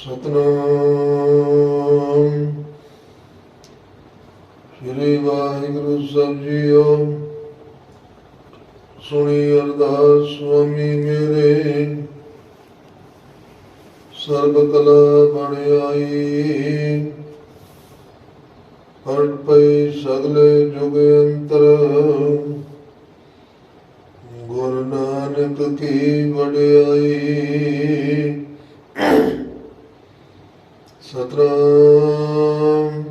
ਸਤਨਾਮ। ਸ੍ਰੀ ਵਾਹਿਗੁਰੂ ਸਾਹਿਬ ਜੀਓ, ਸੁਣੀ ਅਰਦਾਸ ਸੁਆਮੀ ਮੇਰੇ। ਸਰਬ ਕਲਾ ਬਣ ਆਈ। ਹਟ ਪਈ ਸਗਲੇ ਜੁਗ ਅੰਤਰ। ਗੁਰੂ ਨਾਨਕ ਕੀ ਵਡਿਆਈ। ਸਤਨਾਮ।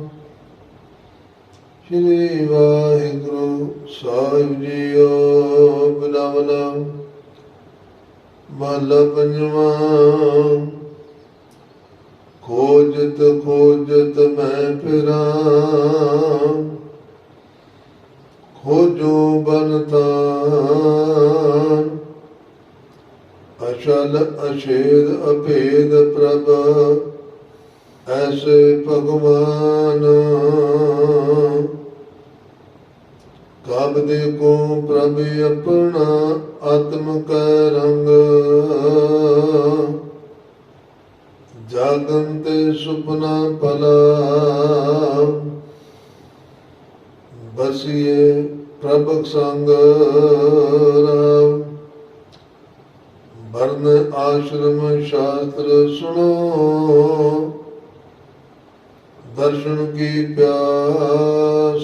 ਸ਼੍ਰੀ ਵਾਹਿਗੁਰੂ ਸਾਹਿਬ ਜੀਓ ਬਿਲਾਵਲਾ ਮਹਲਾ ਪੰਜਵਾਂ। ਖੋਜਤ ਖੋਜਤ ਮੈਂ ਫਿਰਾਂ। ਖੋਜੋ ਬਨਤਾਨ ਅਚਲ ਅਛੇਦ ਅਭੇਦ ਪ੍ਰਭ। ਐਸੇ ਭਗਵਾਨ। ਕਬ ਦੇ ਕੋ ਪ੍ਰਭ ਆਪਣਾ ਆਤਮ ਕੈ ਰੰਗ। ਜਾਗਨ ਤੇ ਸੁਪਨਾ ਭਲਾ। ਬਸੀਏ ਪ੍ਰਭ ਸੰਗ ਰਾਮ ਵਰਨ ਆਸ਼ਰਮ ਸ਼ਾਸਤਰ ਸੁਣੋ। ਦਰਸ਼ਨ ਕੀ ਪਿਆਸ?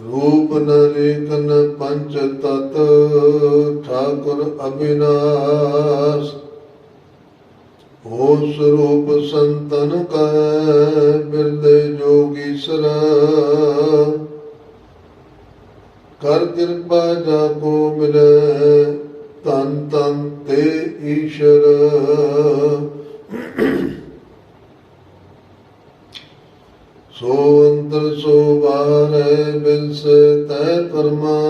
ਰੂਪ ਨ ਰੇਕਨ ਪੰਚ ਤਤ, ਠਾਕੁਰ ਅਬਿਨਾਸ਼ ਹੋ ਸਰੂਪ ਸੰਤਨ ਕੈ ਬਿਰਦੇ ਜੋਗੀ ਸਰਾ। ਕਰ ਕਿਰਪਾ ਜਾ ਕੋ ਮਿਲੇ, ਤਨ ਤਨ ਤੇ ਈਸ਼ਰ। ਸੋ ਅੰਤਰ ਸੋ ਬਾਹਰ ਬਿਨਸ ਤੈ ਪਰਮਾ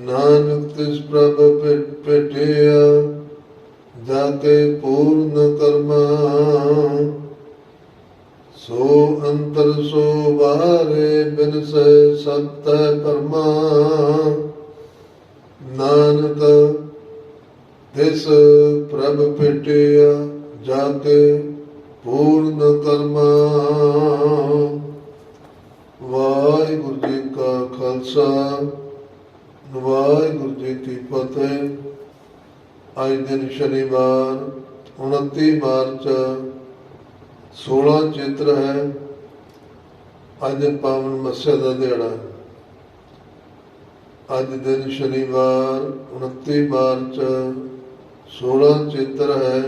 ਨਾਨਕ ਤਿਸ ਪ੍ਰਭ ਪਿਟ ਪਿਟਿਆ ਜਾ ਕੇ ਪੂਰਨ ਕਰਮਾ। ਸੋ ਅੰਤਰ ਸੋ ਬਾਹਰੇ ਬਿਨਸ ਸੇ ਸਤੈ ਪਰਮਾ ਨਾਨਕ ਤਿਸ ਪ੍ਰਭ ਪਿਟਿਆ ਜਾ ਕੇ ਪੂਰਨ ਕਰਮ। ਵਾਹਿਗੁਰੂ ਜੀ ਕਾ ਖਾਲਸਾ, ਵਾਹਿਗੁਰੂ ਜੀ ਕੀ ਫਤਿਹ। ਅੱਜ ਦਿਨ ਸ਼ਨੀਵਾਰ 29 ਮਾਰਚ 16 ਚੇਤਰ ਹੈ। ਅੱਜ ਪਾਵਨ ਮੱਸਿਆ ਦਾ ਦਿਹਾੜਾ ਹੈ। ਅੱਜ ਦਿਨ ਸ਼ਨੀਵਾਰ 29 ਮਾਰਚ 16 ਚੇਤਰ ਹੈ।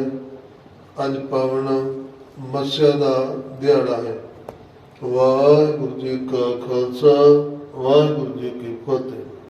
ਅੱਜ ਪਾਵਨ ਮੱਸਿਆ ਦਾ ਦਿਹਾੜਾ ਹੈ। ਵਾਹਿਗੁਰੂ ਜੀ ਕਾ ਖਾਲਸਾ ਵਾਹਿਗੁਰੂ ਜੀ ਕੀ ਫਤਿਹ।